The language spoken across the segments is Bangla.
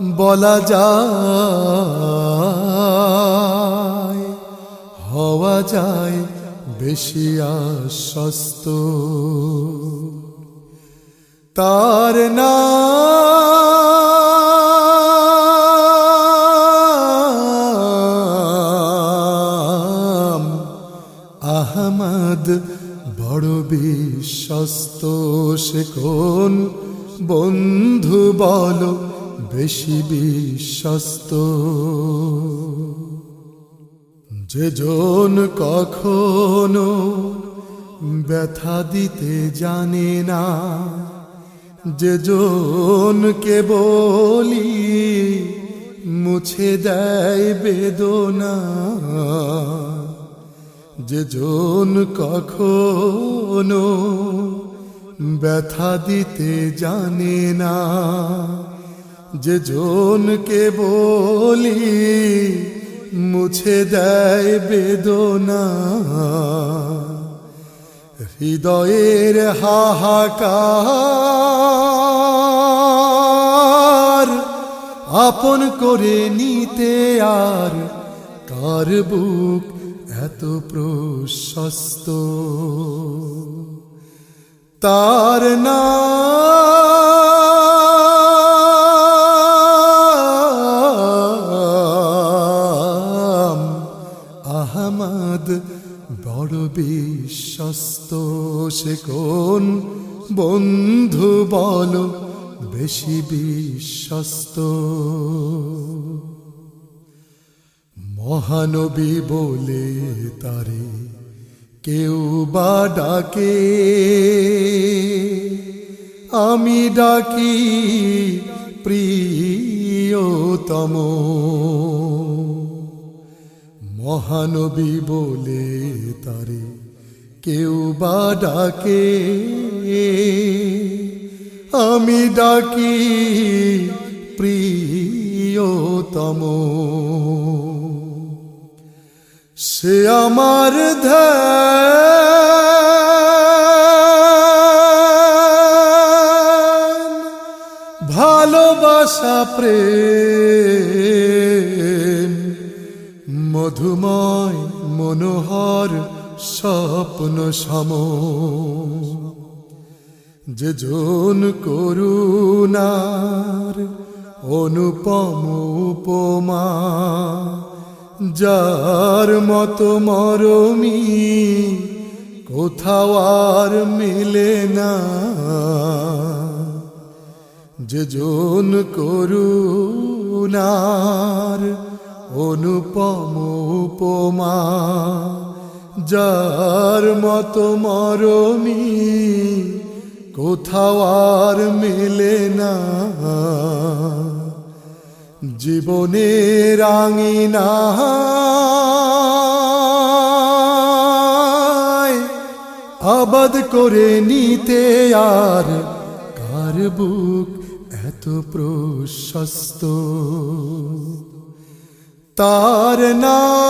বলা যায়, হওয়া যায় বেশি আশ্বস্ত। তার না আহমদ বড় বিশ্বস্ত, সে কোন বন্ধু বলো? বেশি বিশ্বস্ত। যে জন কখনো ব্যথা দিতে জানে না, যে জনকে বলি মুছে দেয় বেদনা, যে জন কখনো ব্যথা দিতে জানে না। যে জনকে বলি, মুছে দেয় বেদনা। হৃদয়ের হাহাকার আপন করে নিতে আর কার বুক এত প্রশস্ত? তার নাম সে কোন বন্ধু বল বেশি বিশ্বস্ত? মহানবী বলে তারে কেউ বা ডাকে, আমি ডাকি প্রিয়তম। মহানবী বলে তারে কেউ বা ডাকে আমি ডাকি প্রিয়তম। সে আমার ধ্যান ভালোবাসা প্রেম মধুময় মনোহর স্বপ্ন সম। যে জন করুণার অনুপম উপমা, যার মতো মরমি কোথাও আর মিলে না। যে জন করুণার অনুপম উপমা যার মতো মরমি কোথাও আর মেলে না। জীবনের আঙিনা আবাদ করে নিতে আর কার বুক এত প্রশস্ত? তার নাম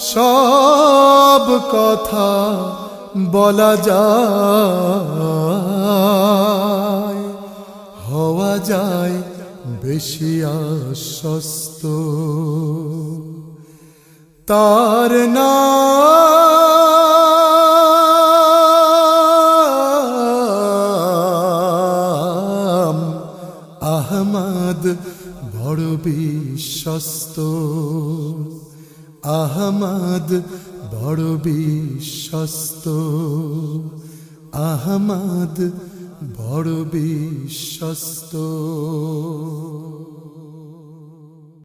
সব কথা বলা যায় হওয়া যায় বেশি আশ্বস্ত। তার আহমদ বড় বিশ্বস্ত। আহমদ বড় বিশ্বস্ত। আহমদ বড় বিশ্বস্ত।